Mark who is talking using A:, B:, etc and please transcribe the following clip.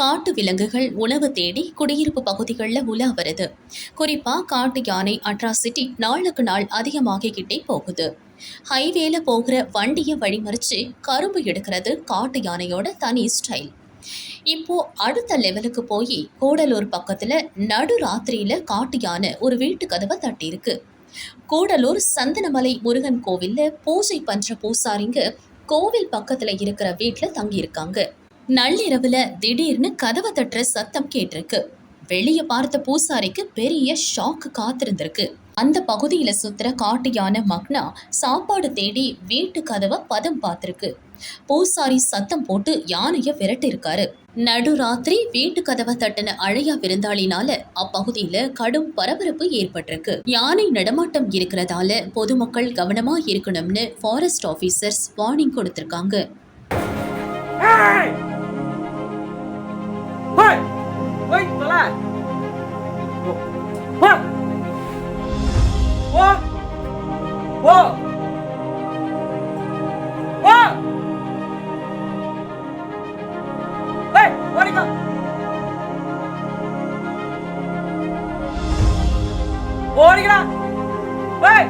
A: காட்டு விலங்குகள் உணவு தேடி குடியிருப்பு பகுதிகளில் உலா வருது. குறிப்பாக காட்டு யானை அட்ராசிட்டி நாளுக்கு நாள் அதிகமாகிக்கிட்டே போகுது. ஹைவேல போகிற வண்டியை வழிமறிச்சு கரும்பு எடுக்கிறது காட்டு யானையோட தனி ஸ்டைல் இப்போ அடுத்த லெவலுக்கு போய் கூடலூர் பக்கத்துல நடு ராத்திரியில காட்டு யானை ஒரு வீட்டு கதவை தட்டியிருக்கு. கூடலூர் சந்தனமலை முருகன் கோவில்ல பூஜை பண்ற பூசாரிங்க கோவில் பக்கத்துல இருக்கிற வீட்டில் தங்கியிருக்காங்க. நள்ளிரவுல திடீர்னு கதவை தட்டுற சத்தம் கேட்டிருக்கு. வெளிய பார்த்த பூசாரிக்கு பெரிய ஷாக்கு காத்திருந்திருக்கு. அந்த பகுதியில சுத்துற காட்டு யானை மக்னா சாப்பாடு தேடி வீட்டு கதவை பதம் பார்த்திருக்கு. பூசாரி சத்தம் போட்டு யானைய விரட்டி இருக்காரு நடுராத்திரி வீட்டு கதவை தட்டின அழையா விருந்தாளினால அப்பகுதியில கடும் பரபரப்பு ஏற்பட்டிருக்கு. யானை நடமாட்டம் இருக்கிறதால பொதுமக்கள் கவனமா இருக்கணும்னு ஃபாரஸ்ட் ஆபீசர்ஸ் வார்னிங் கொடுத்திருக்காங்க.
B: เฮ้ยตัวแรกว้าวว้าวว้าวว้าวเฮ้ยวันนี้ก็ ഓടിക്കടാ ഏയ്